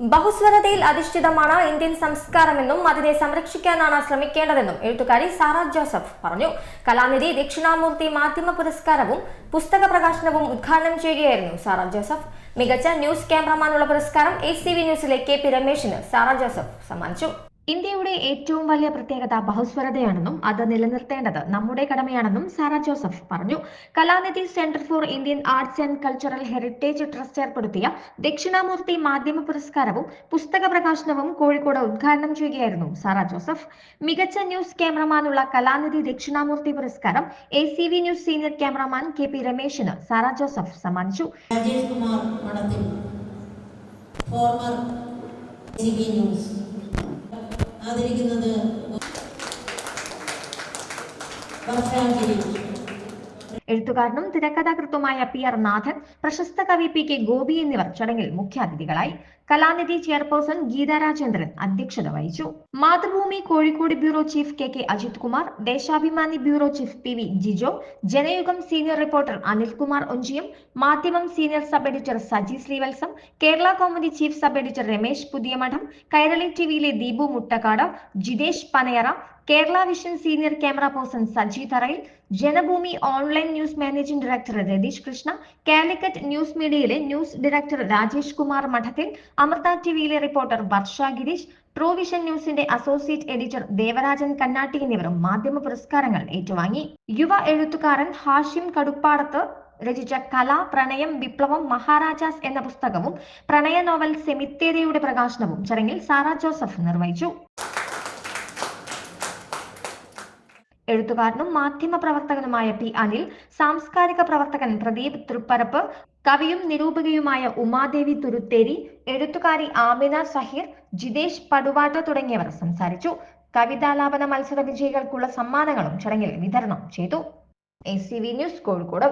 ബഹുസ്വരതയിൽ അധിഷ്ഠിതമാണ് ഇന്ത്യൻ സംസ്കാരമെന്നും അതിനെ സംരക്ഷിക്കാനാണ് ശ്രമിക്കേണ്ടതെന്നും എഴുത്തുകാരി സാറ ജോസഫ് പറഞ്ഞു. കലാനിധി ദക്ഷിണാമൂർത്തി മാധ്യമ പുരസ്കാരവും പുസ്തക പ്രകാശനവും ഉദ്ഘാടനം ചെയ്യുകയായിരുന്നു സാറ ജോസഫ്. മികച്ച ന്യൂസ് ക്യാമറമാനുള്ള പുരസ്കാരം എ സി വി ന്യൂസിലെ കെ പി രമേശിന് സാറ ജോസഫ് സമ്മാനിച്ചു. ഇന്ത്യയുടെ ഏറ്റവും വലിയ പ്രത്യേകത ബഹുസ്വരതയാണെന്നും അത് നിലനിർത്തേണ്ടത് നമ്മുടെ കടമയാണെന്നും സാറ ജോസഫ് പറഞ്ഞു. Kalanidhi centre for Indian arts and cultural heritage trust ഏർപ്പെടുത്തിയ ദക്ഷിണാമൂർത്തി മാധ്യമ പുരസ്കാരവും പുസ്തക പ്രകാശനവും കോഴിക്കോട് ഉദ്ഘാടനം ചെയ്യുകയായിരുന്നു സാറ ജോസഫ്. മികച്ച ന്യൂസ് ക്യാമറമാനുള്ള കലാനിധി ദക്ഷിണാമൂർത്തി പുരസ്കാരം A C V news senior cameraman K P രമേശിന് Sara Joseph സമ്മാനിച്ചു. രാജേഷ് കുമാർ ഫോർമർ ന്യൂസ് ആദരിക്കുന്നത് വർഷാഞ്ജലി എഴുത്തുകാരനും തിരക്കഥാകൃത്തുമായ പി ആർ നാഥൻ പ്രശസ്ത കവി പി കെ ഗോപി എന്നിവർ ചടങ്ങിൽ മുഖ്യാതിഥികളായി. കലാനിധി ചെയർപേഴ്സൺ ഗീതാരാജേന്ദ്രൻ അധ്യക്ഷത വഹിച്ചു. Mathrubhumi Kozhikode bureau chief K K Ajith Kumar Deshabhimani bureau chief P V Jijo Janayugom senior reporter Anilkumar Onchiyam Madhyamam senior sub editor Saji Sreevalsam Kerala Kaumudi chief sub editor Ramesh Puthiyamadom Kairali ടിവിയിലെ Deepu Muttakkad Jithesh Panayara Kerala vision senior camera person Saji Tharayil Janabhoomi online news managing director Ratheesh Krishna Calicut news മീഡിയയിലെ news director Rajesh Kumar Madathil Amrita ടിവിയിലെ reporter Varsha Gireesh true vision ന്യൂസിന്റെ associate editor Devarajan Kannatti എന്നിവരും മാധ്യമ പുരസ്കാരങ്ങൾ ഏറ്റുവാങ്ങി. യുവ എഴുത്തുകാരൻ ഹാഷിം കടുപ്പാടത്ത് രചിച്ച കല പ്രണയം വിപ്ലവം മഹാരാജാസ് എന്ന പുസ്തകവും പ്രണയ നോവൽ സെമിത്തേരയുടെ പ്രകാശനവും ചടങ്ങിൽ സാറ ജോസഫ് നിർവഹിച്ചു. എഴുത്തുകാരനും മാധ്യമ പ്രവർത്തകനുമായ പി അനിൽ സാംസ്കാരിക പ്രവർത്തകൻ പ്രദീപ് തൃപ്പരപ്പ് കവിയും നിരൂപകയുമായ ഉമാദേവി തുരുത്തേരി എഴുത്തുകാരി ആമിന സഹീർ ജിതേഷ് പടുവാട്ട തുടങ്ങിയവർ സംസാരിച്ചു. കവിതാലാപന മത്സര വിജയികൾക്കുള്ള സമ്മാനങ്ങളും ചടങ്ങിൽ വിതരണം ചെയ്തു. A news Kozhikode.